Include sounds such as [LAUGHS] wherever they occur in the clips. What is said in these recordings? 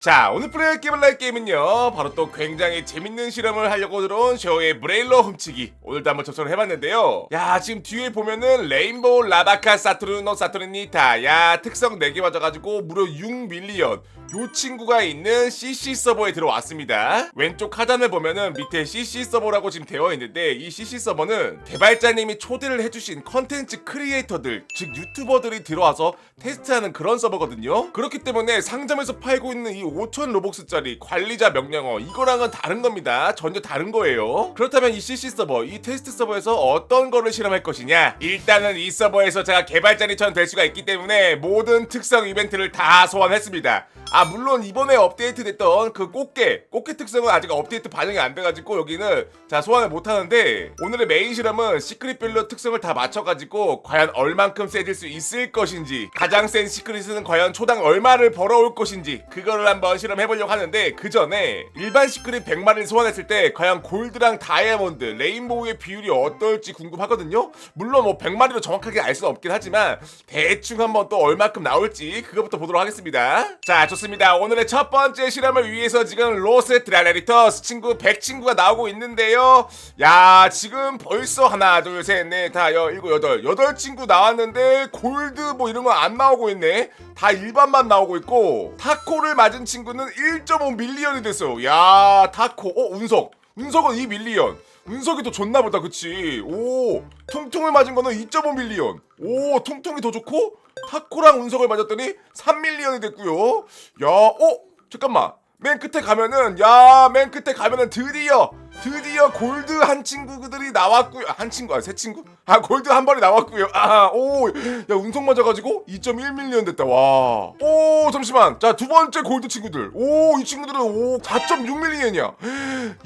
자 오늘 플레이할 게임을 할 게임은요 바로 또 굉장히 재밌는 실험을 하려고 들어온 쇼의 브레일러 훔치기. 오늘도 한번 접속을 해봤는데요. 야 지금 뒤에 보면은 레인보우 라바카 사투르노 사투르니타 야 특성 4개 맞아가지고 무려 6밀리언 요 친구가 있는 CC 서버에 들어왔습니다. 왼쪽 하단을 보면은 밑에 CC 서버라고 지금 되어 있는데 이 CC 서버는 개발자님이 초대를 해주신 컨텐츠 크리에이터들 즉 유튜버들이 들어와서 테스트하는 그런 서버거든요. 그렇기 때문에 상점에서 팔고 있는 이 5천 로벅스짜리 관리자 명령어 이거랑은 다른 겁니다. 전혀 다른 거예요. 그렇다면 이 CC 서버 이 테스트 서버에서 어떤 거를 실험할 것이냐? 일단은 이 서버에서 제가 개발자니처럼 될 수가 있기 때문에 모든 특성 이벤트를 다 소환했습니다. 아 물론 이번에 업데이트 됐던 그 꽃게 꽃게 특성은 아직 업데이트 반영이 안 돼가지고 여기는 자 소환을 못하는데 오늘의 메인 실험은 시크릿별로 특성을 다 맞춰가지고 과연 얼만큼 세질 수 있을 것인지 가장 센 시크릿은 과연 초당 얼마를 벌어올 것인지 그거를 한번 실험해보려고 하는데 그 전에 일반 시크릿 100마리를 소환했을 때 과연 골드랑 다이아몬드 레인보우의 비율이 어떨지 궁금하거든요? 물론 뭐 100마리로 정확하게 알 수는 없긴 하지만 대충 한번 또 얼마큼 나올지 그것부터 보도록 하겠습니다. 자 좋습니다 오늘의 첫 번째 실험을 위해서 지금 로스 트랄레리터스 친구 100 친구가 나오고 있는데요. 야 지금 벌써 하나 둘 셋 넷다 일곱 여덟. 여덟 친구 나왔는데 골드 뭐 이런 거안 나오고 있네. 다 일반만 나오고 있고 타코를 맞은 친구는 1.5 밀리언이 됐어요. 야 타코. 어 운석. 운석은 2 밀리언 운석이 더 좋나 보다 그치? 오 퉁퉁을 맞은 거는 2.5 밀리언. 오 퉁퉁이 더 좋고 타코랑 운석을 맞았더니 3 밀리언이 됐고요. 야 어? 잠깐만. 맨 끝에 가면은 야 맨 끝에 가면은 드디어 드디어 골드 한 친구들이 나왔고요. 아, 한 친구? 아 세 친구? 아 골드 한 번이 나왔고요. 아 오 야 운석 맞아가지고 2.1밀리언 됐다. 와 오 잠시만. 자 두 번째 골드 친구들. 오 이 친구들은 오 4.6밀리언이야.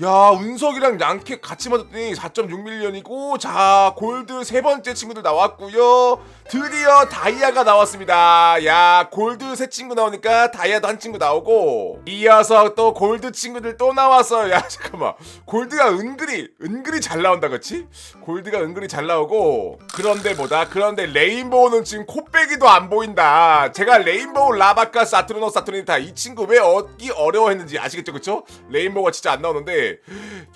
야 운석이랑 양캐 같이 맞았더니 4.6밀리언이고 자 골드 세 번째 친구들 나왔고요. 드디어 다이아가 나왔습니다. 야 골드 세 친구 나오니까 다이아도 한 친구 나오고 이어서 또 골드 친구들 또 나왔어요 야 [LAUGHS] 잠깐만. 골드 가 은근히 은근히 잘 나온다 그치? 골드가 은근히 잘 나오고 그런데 뭐다? 그런데 레인보우는 지금 코빼기도 안 보인다. 제가 레인보우 라바카 사투르노 사투르니타 이 친구 왜 얻기 어려워했는지 아시겠죠 그쵸? 레인보우가 진짜 안 나오는데.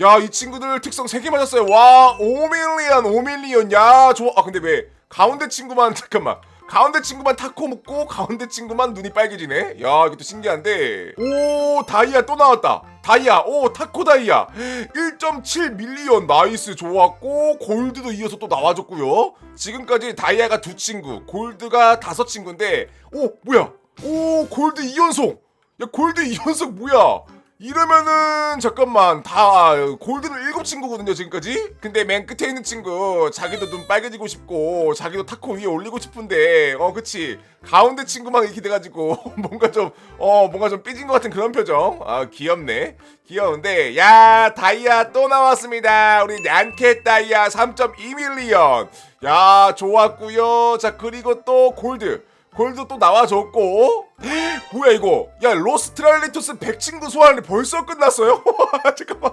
야 이 친구들 특성 3개 맞았어요. 와 5밀리언 5밀리언. 야 좋아. 아 근데 왜 가운데 친구만 [LAUGHS] 잠깐만 가운데 친구만 타코 먹고 가운데 친구만 눈이 빨개지네. 야 이것도 신기한데. 오 다이아 또 나왔다. 다이아 오 타코 다이아. 1.7 밀리언. 나이스 좋았고 골드도 이어서 또 나와줬고요. 지금까지 다이아가 두 친구 골드가 다섯 친구인데 오 뭐야? 오 골드 2연속. 야 골드 2연속 뭐야 이러면은 잠깐만 다 골드는 일곱 친구거든요 지금까지? 근데 맨 끝에 있는 친구 자기도 눈 빨개지고 싶고 자기도 타코 위에 올리고 싶은데 어 그치. 가운데 친구만 이렇게 돼가지고 [LAUGHS] 뭔가 좀 어 뭔가 좀 삐진 것 같은 그런 표정. 아 귀엽네. 귀여운데 야 다이아 또 나왔습니다. 우리 얀켓 다이아 3.2밀리언. 야 좋았고요. 자 그리고 또 골드 골드 또 나와줬고 [GASPS] 뭐야 이거 야 로스트랄리토스 100 친구 소환이 벌써 끝났어요? [LAUGHS] 잠깐만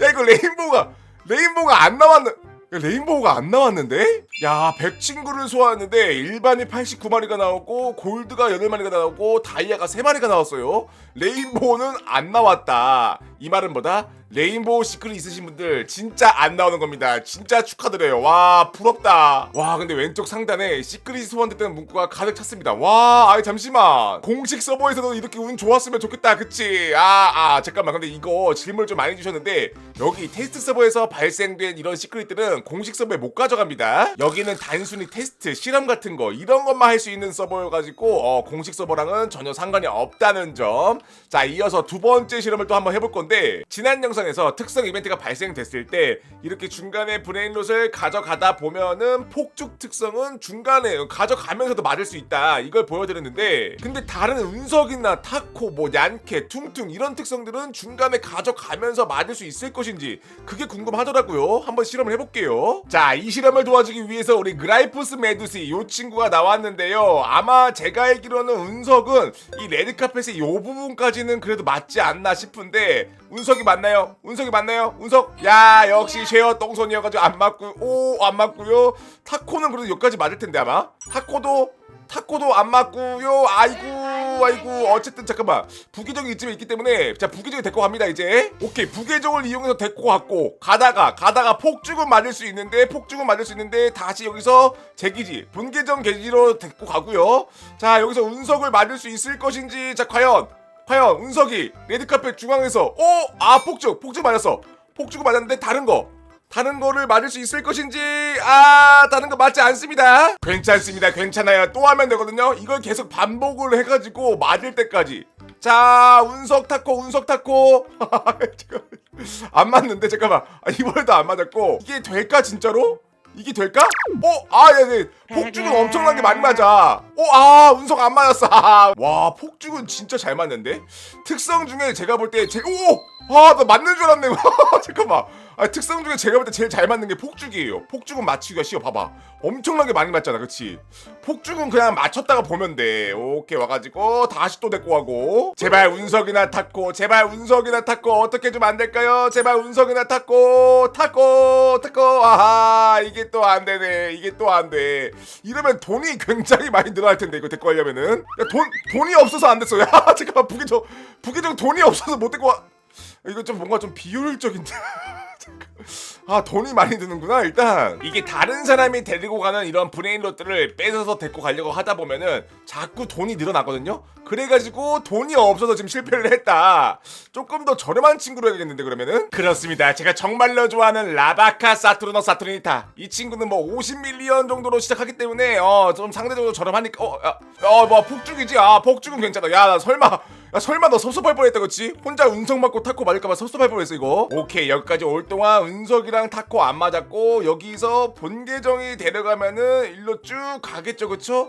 야 이거 레인보우가 레인보우가 안 나왔는 야, 레인보우가 안 나왔는데? 야, 100 친구를 소화했는데 일반이 89마리가 나오고 골드가 8마리가 나오고 다이아가 3마리가 나왔어요. 레인보우는 안 나왔다. 이 말은 뭐다? 레인보우 시크릿 있으신 분들 진짜 안 나오는 겁니다. 진짜 축하드려요. 와, 부럽다. 와, 근데 왼쪽 상단에 시크릿 소환됐다는 문구가 가득 찼습니다. 와, 아이 잠시만. 공식 서버에서도 이렇게 운 좋았으면 좋겠다. 그치? 아, 아, 잠깐만. 근데 이거 질문을 좀 많이 주셨는데 여기 테스트 서버에서 발생된 이런 시크릿들은 공식 서버에 못 가져갑니다. 여기는 단순히 테스트, 실험 같은 거 이런 것만 할 수 있는 서버여가지고 어, 공식 서버랑은 전혀 상관이 없다는 점. 자, 이어서 두 번째 실험을 또 한번 해볼 건데 지난 영상 에서 특성 이벤트가 발생됐을 때 이렇게 중간에 브레인롯을 가져가다 보면은 폭죽 특성은 중간에 가져가면서도 맞을 수 있다. 이걸 보여드렸는데 근데 다른 운석이나 타코, 뭐 얀케, 퉁퉁 이런 특성들은 중간에 가져가면서 맞을 수 있을 것인지 그게 궁금하더라고요. 한번 실험을 해볼게요. 자, 이 실험을 도와주기 위해서 우리 그라이프스 메두시 이 친구가 나왔는데요. 아마 제가 알기로는 운석은 이 레드카펫의 요 부분까지는 그래도 맞지 않나 싶은데 운석이 맞나요? 운석이 맞나요? 운석? 야 역시 쉐어 똥손이어가지고 안 맞고 오 안 맞고요. 타코는 그래도 여기까지 맞을 텐데 아마 타코도 타코도 안 맞고요. 아이고 아이고 어쨌든 잠깐만 부계정이 이쯤에 있기 때문에 자 부계정이 데리고 갑니다 이제. 오케이 부계정을 이용해서 데리고 갔고 가다가 가다가 폭죽은 맞을 수 있는데 폭죽은 맞을 수 있는데 다시 여기서 제 기지 분계정 기지로 데리고 가고요. 자 여기서 운석을 맞을 수 있을 것인지 자 과연 과연 운석이 레드카펫 중앙에서 오 아 폭죽 폭죽 맞았어. 폭죽을 맞았는데 다른 거. 다른 거를 맞을 수 있을 것인지 아 다른 거 맞지 않습니다. 괜찮습니다. 괜찮아요. 또 하면 되거든요. 이걸 계속 반복을 해가지고 맞을 때까지. 자 운석 타코 운석 타코. [LAUGHS] 안 맞는데 잠깐만. 아, 이번에도 안 맞았고. 이게 될까 진짜로? 이게 될까? 어? 아, 예, 네. 폭죽은 엄청나게 많이 맞아. 어, 아, 운석 안 맞았어. 아, [LAUGHS] 와, 폭죽은 진짜 잘 맞는데? 특성 중에 제가 볼 때, 제, 오! 아, 나 맞는 줄 알았네. [LAUGHS] 잠깐만. 아, 특성 중에 제가 볼 때 제일 잘 맞는 게 폭죽이에요. 폭죽은 맞추기가 쉬워. 봐봐. 엄청나게 많이 맞잖아. 그치? 폭죽은 그냥 맞췄다가 보면 돼. 오케이, 와가지고, 다시 또 데리고 가고. 제발 운석이나 탔고, 제발 운석이나 탔고, 어떻게 좀 안 될까요? 제발 운석이나 탔고, 탔고, 탔고, 아하, 이게 또 안 되네. 이게 또 안 돼. 이러면 돈이 [LAUGHS] 굉장히 많이 늘어날 텐데, 이거 데리고 가려면은. 야, 돈, 돈이 없어서 안 됐어. [LAUGHS] 야, 잠깐만, 부계정, 부계정 돈이 없어서 못 데리고 와. 이거 좀 뭔가 좀 비효율적인데. [LAUGHS] 아 돈이 많이 드는구나 일단. 이게 다른 사람이 데리고 가는 이런 브레인롯들을 뺏어서 데리고 가려고 하다 보면은 자꾸 돈이 늘어나거든요? 그래가지고 돈이 없어서 지금 실패를 했다. 조금 더 저렴한 친구로 해야겠는데 그러면은? 그렇습니다. 제가 정말로 좋아하는 라바카 사투르노 사투르니타. 이 친구는 뭐 50밀리언 정도로 시작하기 때문에 어 좀 상대적으로 저렴하니까 어어뭐 폭죽이지? 아 폭죽은 괜찮아. 야나 설마 야 설마 너 섭섭할 뻔했다 그치? 혼자 운석 맞고 타코 맞을까봐 섭섭할 뻔했어 이거 오케이 여기까지 올 동안 운석이랑 타코 안 맞았고 여기서 본계정이 데려가면은 일로 쭉 가겠죠 그쵸?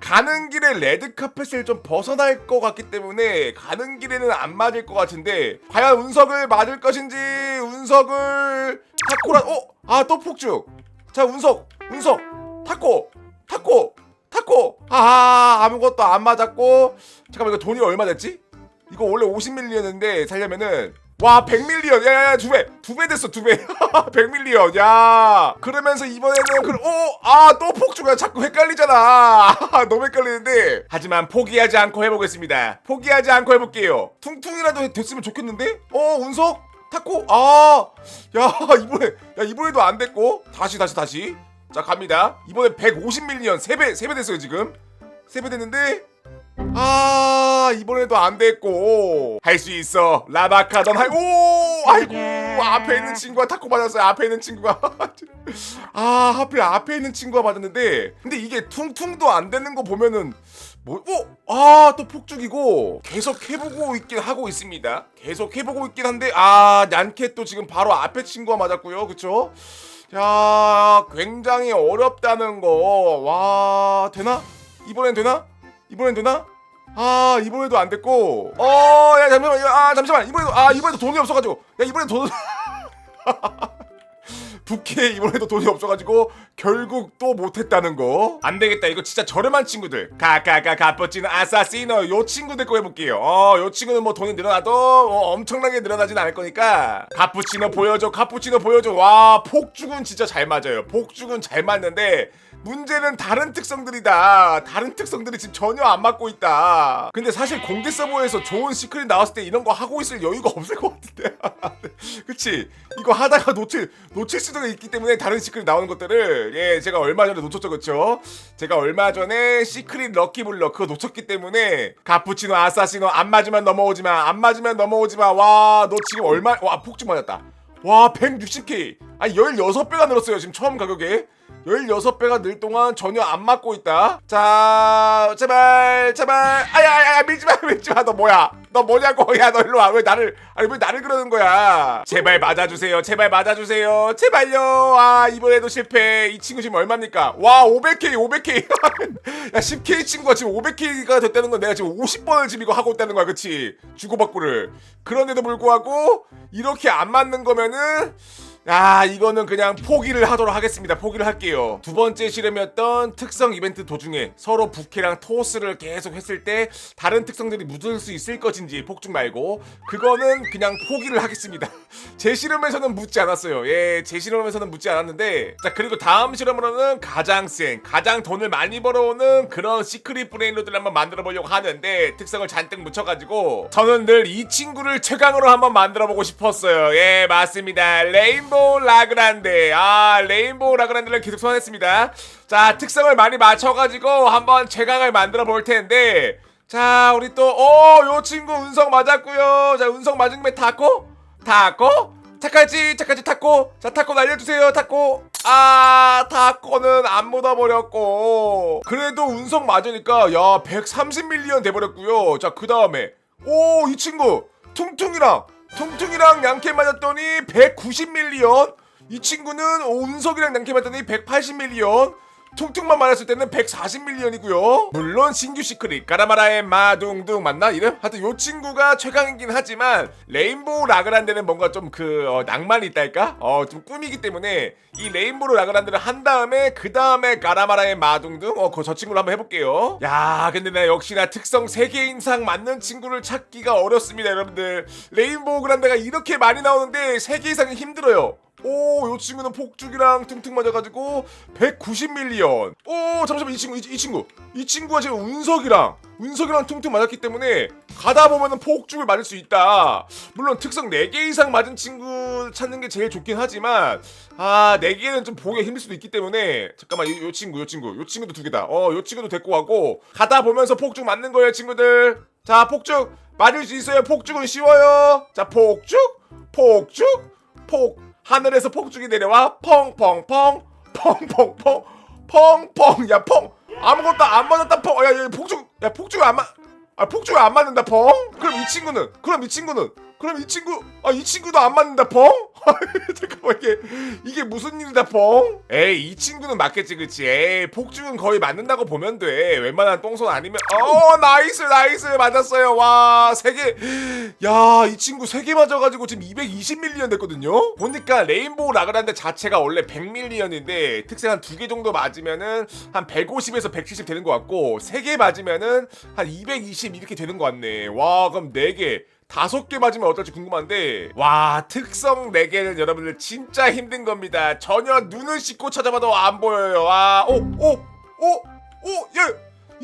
가는 길에 레드카펫을 좀 벗어날 것 같기 때문에 가는 길에는 안 맞을 것 같은데 과연 운석을 맞을 것인지 운석을 타코라 어? 아 또 폭죽 자 운석 운석 타코 타코 타코 아 아무것도 안 맞았고 잠깐만 이거 돈이 얼마 됐지? 이거 원래 50밀리언인데 살려면은 와 100밀리언. 야야야 두배. 두 배 됐어 두배. 100밀리언. [LAUGHS] 야. 그러면서 이번에는 그럼 오아또 폭주가 자꾸 헷갈리잖아. [LAUGHS] 너무 헷갈리는데. 하지만 포기하지 않고 해보겠습니다. 포기하지 않고 해볼게요. 퉁퉁이라도 됐으면 좋겠는데? 어 운석? 타코 아야 [LAUGHS] 이번에 야 이번에도 안 됐고. 다시 다시 다시. 자 갑니다. 이번에 150밀리언. 3배 3배 됐어요 지금. 3배 됐는데 아 이번에도 안 됐고. 할 수 있어. 라바카 넌할오! 아이고 앞에 있는 친구가 타코 맞았어요. 앞에 있는 친구가. [LAUGHS] 아 하필 앞에 있는 친구가 맞았는데. 근데 이게 퉁퉁도 안 되는 거 보면은 뭐오아또 폭죽이고. 계속 해보고 있긴 하고 있습니다. 계속 해보고 있긴 한데 아 얀캣 또 지금 바로 앞에 친구가 맞았고요. 그쵸? 야 굉장히 어렵다는 거 와 되나? 이번엔 되나 이번엔 되나? 아 이번에도 안 됐고. 어야 잠시만 아 잠시만. 이번에도 아 이번에도 돈이 없어가지고. 야 이번에 돈 [LAUGHS] 부캐 이번에도 돈이 없어가지고 결국 또 못했다는 거. 안되겠다. 이거 진짜 저렴한 친구들. 가가가 가포치노 아사시노 요 친구들 거 해볼게요. 어요 친구는 뭐 돈이 늘어나도 어, 엄청나게 늘어나진 않을 거니까. 카푸치노 보여줘 카푸치노 보여줘. 와 폭죽은 진짜 잘 맞아요. 폭죽은 잘 맞는데 문제는 다른 특성들이다. 다른 특성들이 지금 전혀 안 맞고 있다. 근데 사실 공개 서버에서 좋은 시크릿 나왔을 때 이런 거 하고 있을 여유가 없을 것 같은데. [LAUGHS] 그치? 이거 하다가 놓칠, 놓칠 수도 있기 때문에 다른 시크릿 나오는 것들을, 예, 제가 얼마 전에 놓쳤죠, 그쵸? 제가 얼마 전에 시크릿 럭키블럭 그거 놓쳤기 때문에, 카푸치노, 아사시노, 안 맞으면 넘어오지 마. 안 맞으면 넘어오지 마. 와, 너 지금 얼마, 와, 폭죽 맞았다. 와, 160K. 아니, 16배가 늘었어요, 지금 처음 가격에. 16배가 늘 동안 전혀 안 맞고 있다. 자, 제발, 제발. 아야, 아야, 밀지 마, [LAUGHS] 밀지 마. 너 뭐야? 너 뭐냐고. [LAUGHS] 야, 너 일로 와. 왜 나를, 아니, 왜 나를 그러는 거야? 제발 맞아주세요. 제발 맞아주세요. 제발요. 아, 이번에도 실패. 이 친구 지금 얼마입니까? 와, 500K, 500K. [LAUGHS] 야, 10K 친구가 지금 500K가 됐다는 건 내가 지금 50번을 지금 이거 하고 있다는 거야. 그치? 주고받고를. 그런데도 불구하고, 이렇게 안 맞는 거면은, 아 이거는 그냥 포기를 하도록 하겠습니다. 포기를 할게요. 두 번째 실험이었던 특성 이벤트 도중에 서로 부캐랑 토스를 계속 했을 때 다른 특성들이 묻을 수 있을 것인지 폭죽 말고 그거는 그냥 포기를 하겠습니다. [LAUGHS] 제 실험에서는 묻지 않았어요. 예제 실험에서는 묻지 않았는데. 자 그리고 다음 실험으로는 가장 센 가장 돈을 많이 벌어오는 그런 시크릿 브레인로드를 한번 만들어 보려고 하는데 특성을 잔뜩 묻혀가지고 저는 늘 이 친구를 최강으로 한번 만들어 보고 싶었어요. 예 맞습니다. 레인보 우 라그란데. 아 레인보우 라그란데를 계속 소환했습니다. 자 특성을 많이 맞춰가지고 한번 최강을 만들어 볼 텐데. 자 우리 또어요 친구 운석 맞았고요. 자 운석 맞은 게 타코? 타코? 착하지 착하지 타코? 자 타코 날려주세요 타코. 아 타코는 안 묻어버렸고. 그래도 운석 맞으니까 야 130밀리언 돼버렸고요. 자 그 다음에. 오 이 친구. 퉁퉁이랑 퉁퉁이랑 양캐 맞았더니 190밀리언. 이 친구는 운석이랑 양캐 맞았더니 180밀리언 퉁퉁만 맞았을 때는 140밀리언이고요. 물론 신규 시크릿 까라마라의 마둥둥 맞나 이름? 하여튼 요 친구가 최강이긴 하지만 레인보우 라그란데는 뭔가 좀그 낭만이 있달까? 어 좀 꿈이기 때문에 이 레인보우 라그란데를 한 다음에 그 다음에 까라마라의 마둥둥 어저 친구를 한번 해볼게요. 야 근데 나 역시나 특성 3개 이상 맞는 친구를 찾기가 어렵습니다 여러분들. 레인보우 그란데가 이렇게 많이 나오는데 3개 이상은 힘들어요. 오, 요 친구는 폭죽이랑 퉁퉁 맞아가지고 190밀리언. 오, 잠시만 이 친구, 이, 이 친구, 이 친구가 지금 운석이랑 운석이랑 퉁퉁 맞았기 때문에 가다 보면은 폭죽을 맞을 수 있다. 물론 특성 4개 이상 맞은 친구 찾는 게 제일 좋긴 하지만 아, 4개는 좀 보기가 힘들 수도 있기 때문에 잠깐만 요, 요 친구, 요 친구, 요 친구도 두 개다. 어, 요 친구도 데리고 가고 가다 보면서 폭죽 맞는 거예요, 친구들. 자, 폭죽 맞을 수 있어요. 폭죽은 쉬워요. 자, 폭죽, 폭죽, 폭. 하늘에서 폭죽이 내려와 펑펑펑 펑펑펑 펑펑 야 펑 아무것도 안 맞았다 펑야 야, 폭죽 야 폭죽 안 맞. 아 폭죽 안 맞는다 펑? 그럼 이 친구는 그럼 이 친구는 그럼 이 친구 아 이 친구도 안 맞는다 펑? [LAUGHS] 잠깐만 이게 이게 무슨 일이다 펑? 에이 이 친구는 맞겠지 그치? 에이 폭죽은 거의 맞는다고 보면 돼. 웬만한 똥손 아니면 어 나이스 나이스 맞았어요. 와 세개야 이 친구 세 개 맞아가지고 지금 220밀리언 됐거든요? 보니까 레인보우 라그란데 자체가 원래 100밀리언인데 특색 한 두 개 정도 맞으면은 한 150에서 170 되는 것 같고 세 개 맞으면은 한 220 이렇게 되는 것 같네. 와 그럼 네개 다섯 개 맞으면 어떨지 궁금한데 와 특성 4개는 여러분들 진짜 힘든 겁니다. 전혀 눈을 씻고 찾아봐도 안 보여요. 와오오오오야이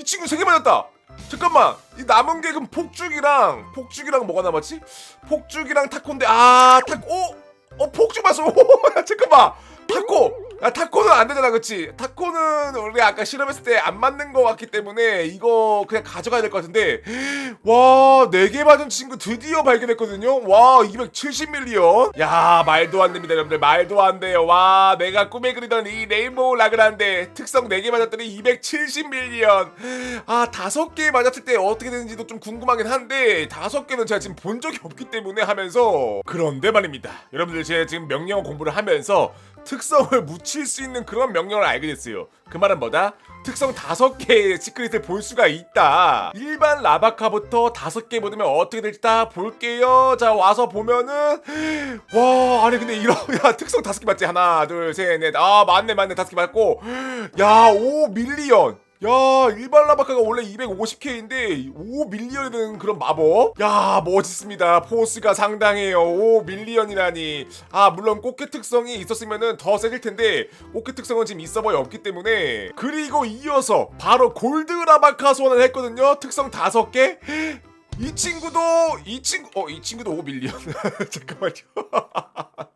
친구 3개 맞았다. 잠깐만 이 남은 게 그럼 폭죽이랑 폭죽이랑 뭐가 남았지? 폭죽이랑 타코인데 아 타코 오! 어 폭죽 맞어. [LAUGHS] 잠깐만 타코 야 타코는 안 되잖아 그치? 타코는 우리 아까 실험했을 때 안 맞는 거 같기 때문에 이거 그냥 가져가야 될 것 같은데 와 4개 맞은 친구 드디어 발견했거든요? 와 270밀리언? 야 말도 안 됩니다 여러분들. 말도 안 돼요. 와 내가 꿈에 그리던 이 레인보우 라그란데 특성 4개 맞았더니 270밀리언. 아 5개 맞았을 때 어떻게 되는지도 좀 궁금하긴 한데 5개는 제가 지금 본 적이 없기 때문에 하면서 그런데 말입니다. 여러분들 제가 지금 명령어 공부를 하면서 특성을 묻힐 수 있는 그런 명령을 알게 됐어요. 그 말은 뭐다? 특성 다섯 개의 시크릿을 볼 수가 있다. 일반 라바카부터 다섯 개 보면 어떻게 될지 다 볼게요. 자 와서 보면은 와 아니 근데 이런 [LAUGHS] 야 특성 다섯 개 맞지? 하나 둘 셋 넷 아 맞네 맞네 다섯 개 맞고 야 5 밀리언 야 일반 라바카가 원래 250K인데 5밀리언이 되는 그런 마법? 야 멋있습니다. 포스가 상당해요. 5밀리언이라니. 아 물론 꽃게 특성이 있었으면은 더 세질 텐데 꽃게 특성은 지금 이 서버에 없기 때문에. 그리고 이어서 바로 골드 라바카 소환을 했거든요. 특성 5개? 이 친구도 이 친구 어 이 친구도 5밀리언. [LAUGHS] 잠깐만요. [LAUGHS]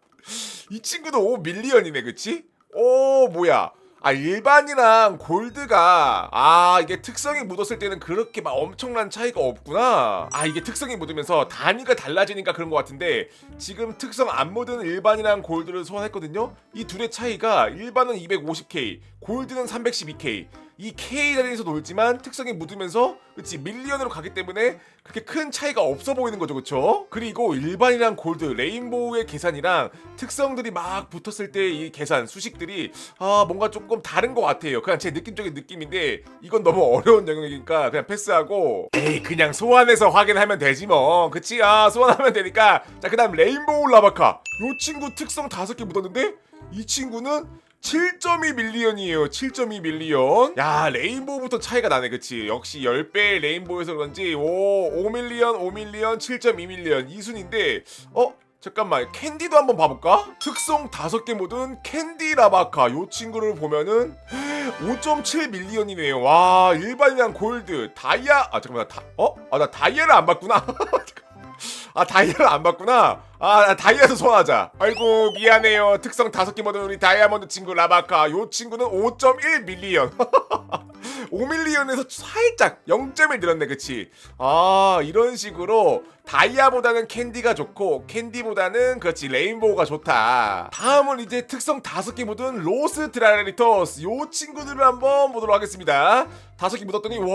이 친구도 5밀리언이네 그치? 오 뭐야 아 일반이랑 골드가 아 이게 특성이 묻었을 때는 그렇게 막 엄청난 차이가 없구나. 아 이게 특성이 묻으면서 단위가 달라지니까 그런 것 같은데 지금 특성 안 묻은 일반이랑 골드를 소환했거든요. 이 둘의 차이가 일반은 250k 골드는 312k 이 K 단위에서 놀지만 특성이 묻으면서 그치 밀리언으로 가기 때문에 그렇게 큰 차이가 없어 보이는 거죠 그쵸? 그리고 일반이랑 골드 레인보우의 계산이랑 특성들이 막 붙었을 때 이 계산 수식들이 아 뭔가 조금 다른 것 같아요. 그냥 제 느낌적인 느낌인데 이건 너무 [LAUGHS] 어려운 영역이니까 그냥 패스하고. 에이 그냥 소환해서 확인하면 되지 뭐. 그치? 아 소환하면 되니까. 자 그 다음 레인보우 라바카. 요 친구 특성 다섯 개 묻었는데 이 친구는 7.2 밀리언이에요. 7.2 밀리언. 야, 레인보우부터 차이가 나네. 그치? 역시 10배의 레인보우에서 그런지 오, 5 밀리언, 5 밀리언, 7.2 밀리언 이 순인데 어? 잠깐만 캔디도 한번 봐볼까? 특성 5개 모든 캔디 라바카 요 친구를 보면은 5.7 밀리언이네요 와 일반이랑 골드 다이아 아 잠깐만 다 어? 아 나 다이아를 안 봤구나 [LAUGHS] 아 다이아를 안 봤구나. 아 다이아도 소환하자. 아이고 미안해요. 특성 다섯 개 모든 우리 다이아몬드 친구 라바카. 요 친구는 5.1 밀리언. [LAUGHS] 5밀리언에서 살짝 0.1 늘었네 그치? 아 이런 식으로 다이아보다는 캔디가 좋고 캔디보다는 그렇지 레인보우가 좋다. 다음은 이제 특성 다섯 개 묻은 로스 트라리토스. 요 친구들을 한번 보도록 하겠습니다. 다섯 개 묻었더니 와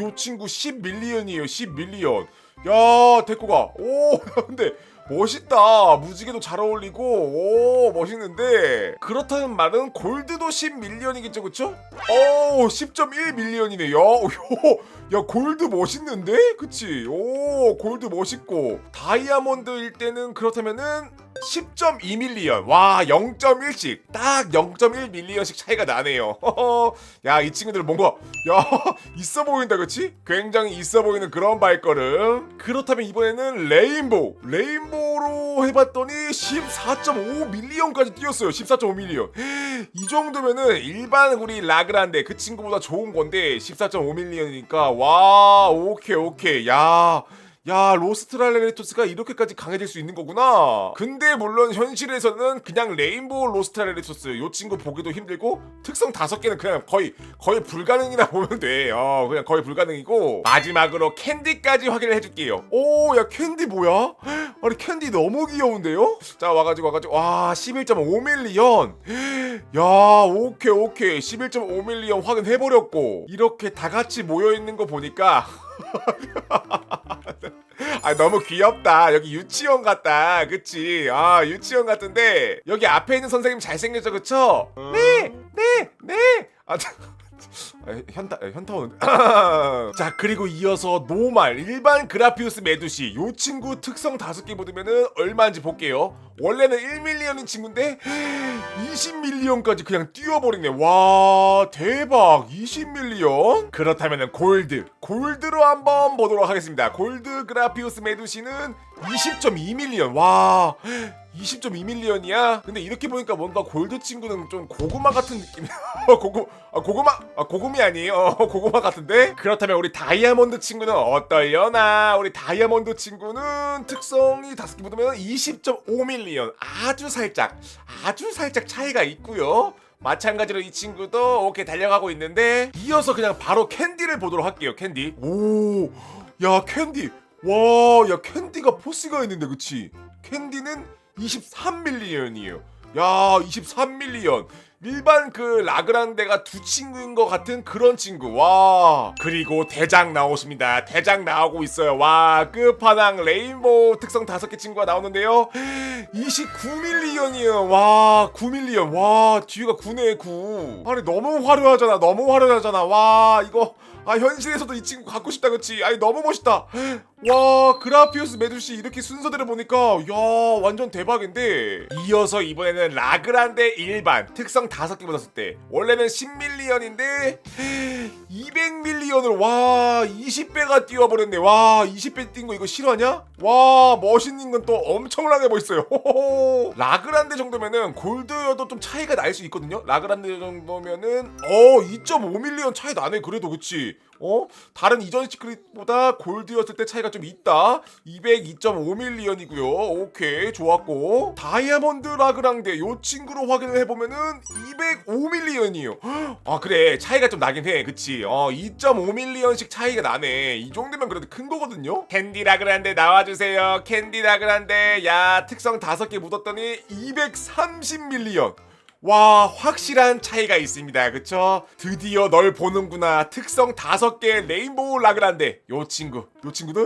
요 친구 10밀리언이에요 10밀리언 야 데코가 오 [LAUGHS] 근데 멋있다 무지개도 잘 어울리고 오 멋있는데 그렇다는 말은 골드도 10밀리언이겠죠 그쵸? 오 10.1밀리언이네 야, [LAUGHS] 오, 야 골드 멋있는데? 그치? 오 골드 멋있고 다이아몬드일 때는 그렇다면은 10.2밀리언. 와 0.1씩. 딱 0.1밀리언씩 차이가 나네요. 야 이 친구들 뭔가 야 [LAUGHS] 있어 보인다 그치? 굉장히 있어 보이는 그런 발걸음. 그렇다면 이번에는 레인보우. 레인보우로 해봤더니 14.5밀리언까지 뛰었어요. 14.5밀리언. 이 정도면은 일반 우리 라그란데 그 친구보다 좋은 건데 14.5밀리언이니까. 와 오케이 오케이. 야 야 로스트랄레리토스가 이렇게까지 강해질 수 있는 거구나. 근데 물론 현실에서는 그냥 레인보우 로스트랄레리토스 요 친구 보기도 힘들고 특성 다섯 개는 그냥 거의 거의 불가능이라 [LAUGHS] 보면 돼어 그냥 거의 불가능이고. 마지막으로 캔디까지 확인을 해줄게요. 오 야 캔디 뭐야? [GASPS] 아니 캔디 너무 귀여운데요? 자 와가지고 와가지고. 와 11.5밀리언. [GASPS] 야 오케이 오케이. 11.5밀리언 확인해버렸고. 이렇게 다 같이 모여있는 거 보니까 아 너무 귀엽다. 여기 유치원 같다. 그치? 아 유치원 같은데 여기 앞에 있는 선생님 잘생겼죠? 그쵸? 네 네 네 아 아, 현타 아, 현타 오는데 [LAUGHS] 자 그리고 이어서 노말. 일반 그라피우스 메두시. 요 친구 특성 다섯 개 묻으면은 얼마인지 볼게요. 원래는 1밀리언인 친구인데 [GASPS] 20밀리언까지 그냥 뛰어버리네. 와 대박. 20밀리언? 그렇다면은 골드. 골드로 한번 보도록 하겠습니다. 골드 그라피우스 메두시는 20.2밀리언. 와 20.2밀리언이야? 근데 이렇게 보니까 뭔가 골드 친구는 좀 고구마 같은 느낌. [LAUGHS] 고구 아, 고구마 아 고구미 아니에요? 어, [LAUGHS] 고구마 같은데? 그렇다면 우리 다이아몬드 친구는 어떨려나? 우리 다이아몬드 친구는 특성이 다섯 개 붙으면 20.5밀리언. 아주 살짝 아주 살짝 차이가 있고요. 마찬가지로 이 친구도 오케이 달려가고 있는데 이어서 그냥 바로 캔디를 보도록 할게요. 캔디. 오, 야 캔디. 와, 야 캔디가 포스가 있는데 그치? 캔디는 23밀리언이에요. 야, 23밀리언. 일반 그 라그란데가 두 친구인 것 같은 그런 친구. 와. 그리고 대장 나오십니다. 대장 나오고 있어요. 와, 끝판왕 레인보우 특성 다섯 개 친구가 나오는데요. 29밀리언이에요. 와, 9밀리언. 와, 뒤가 9네, 9. 아니, 너무 화려하잖아. 너무 화려하잖아. 와, 이거. 아 현실에서도 이 친구 갖고 싶다 그치? 아니 너무 멋있다. 와 그라피우스 메두시 이렇게 순서대로 보니까 야 완전 대박인데. 이어서 이번에는 라그란데 일반 특성 다섯 개 받았을 때. 원래는 10밀리언인데 200밀리언을 와 20배가 뛰어버렸네. 와 20배 뛴 거 이거 실화냐? 와 멋있는 건 또 엄청나게 멋있어요. [LAUGHS] 라그란데 정도면은 골드여도 좀 차이가 날 수 있거든요. 라그란데 정도면은 어 2.5밀리언 차이 나네 그래도 그치 어? 다른 이전 시크릿보다 골드였을 때 차이가 좀 있다. 202.5밀리언이고요. 오케이, 좋았고. 다이아몬드 라그랑데 요 친구로 확인을 해보면은 205밀리언이에요. 아 그래, 차이가 좀 나긴 해. 그치? 어, 2.5밀리언씩 차이가 나네. 이 정도면 그래도 큰 거거든요. 캔디 라그란데 나와주세요. 캔디 라그란데 야 특성 다섯 개 묻었더니 230밀리언. 와 확실한 차이가 있습니다. 그쵸? 드디어 널 보는구나. 특성 다섯 개 레인보우 라그란데 요 친구. 요 친구는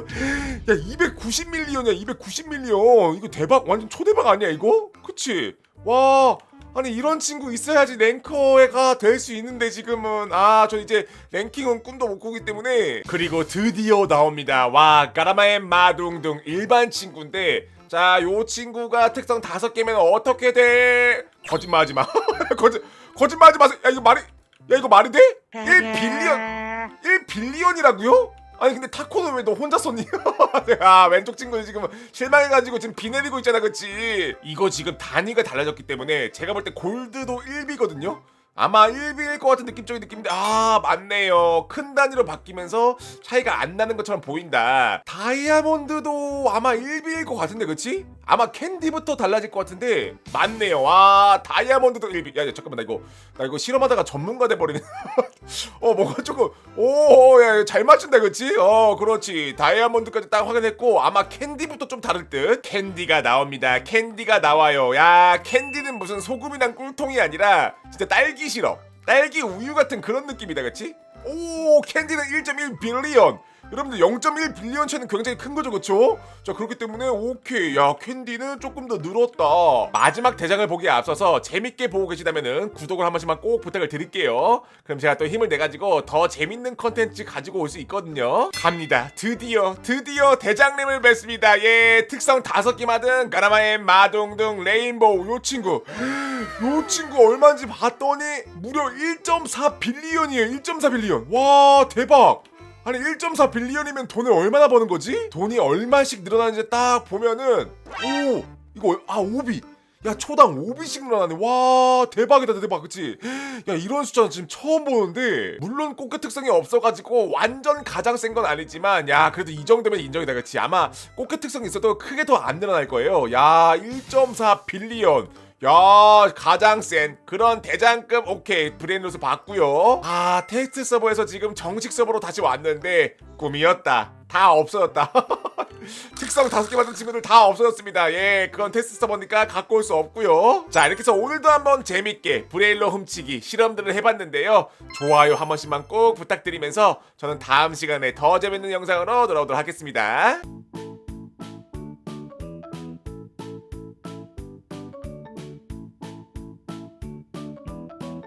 야 290밀리언이야 290밀리언. 이거 대박 완전 초대박 아니야 이거? 그치? 와 아니 이런 친구 있어야지 랭커가 될 수 있는데 지금은. 아 저 이제 랭킹은 꿈도 못 꾸기 때문에. 그리고 드디어 나옵니다. 와 까라마의 마둥둥. 일반 친구인데 자 요 친구가 특성 다섯 개면 어떻게 돼 거짓말하지 마 [LAUGHS] 거짓 거짓말하지 마세요 야 이거 말이 야 이거 말이 돼? 1 빌리언 1 빌리언이라고요? 아니 근데 타코는 왜 너 혼자 썼니? [LAUGHS] 아 왼쪽 친구는 지금 실망해가지고 지금 비 내리고 있잖아 그치? 이거 지금 단위가 달라졌기 때문에 제가 볼 때 골드도 1비거든요? 아마 1비일 것 같은 느낌적인 느낌인데 아 맞네요. 큰 단위로 바뀌면서 차이가 안 나는 것처럼 보인다. 다이아몬드도 아마 1비일 것 같은데 그치? 아마 캔디부터 달라질 것 같은데 맞네요. 와 다이아몬드도 1비 야, 야 잠깐만 나 이거 나 이거 실험하다가 전문가 돼버리네. [LAUGHS] 어 뭔가 조금 오야잘 맞춘다 그치? 어 그렇지. 다이아몬드까지 딱 확인했고 아마 캔디부터 좀 다를 듯. 캔디가 나옵니다. 캔디가 나와요. 야 캔디는 무슨 소금이랑 꿀통이 아니라 진짜 딸기 시럽 딸기 우유 같은 그런 느낌이다 그치? 오 캔디는 1.1 빌리언 여러분들 0.1 빌리언 차는 굉장히 큰 거죠 그쵸? 자 그렇기 때문에 오케이. 야 캔디는 조금 더 늘었다. 마지막 대장을 보기에 앞서서 재밌게 보고 계시다면은 구독을 한 번씩만 꼭 부탁을 드릴게요. 그럼 제가 또 힘을 내가지고 더 재밌는 컨텐츠 가지고 올 수 있거든요. 갑니다. 드디어 드디어 대장님을 뵙습니다. 예 특성 다섯 개 받은 까라마의 마둥둥 레인보우 요 친구. [GASPS] 요 친구 얼마인지 봤더니 무려 1.4 빌리언이에요. 1.4 빌리언. 와 대박 아니 1.4 빌리언이면 돈을 얼마나 버는 거지? 돈이 얼마씩 늘어나는지 딱 보면은 오 이거 아 5비. 야 초당 5비씩 늘어나네. 와 대박이다 대박. 그치? 야 이런 숫자는 지금 처음 보는데 물론 꽃게 특성이 없어가지고 완전 가장 센 건 아니지만 야 그래도 이 정도면 인정이다 그치? 아마 꽃게 특성이 있어도 크게 더 안 늘어날 거예요. 야 1.4 빌리언 야 가장 센 그런 대장급 오케이 브레인로스 봤고요. 아 테스트 서버에서 지금 정식 서버로 다시 왔는데 꿈이었다. 다 없어졌다. [LAUGHS] 특성 다섯 개 받은 친구들 다 없어졌습니다. 예 그건 테스트 서버니까 갖고 올 수 없고요. 자 이렇게 해서 오늘도 한번 재밌게 브레일러 훔치기 실험들을 해봤는데요. 좋아요 한 번씩만 꼭 부탁드리면서 저는 다음 시간에 더 재밌는 영상으로 돌아오도록 하겠습니다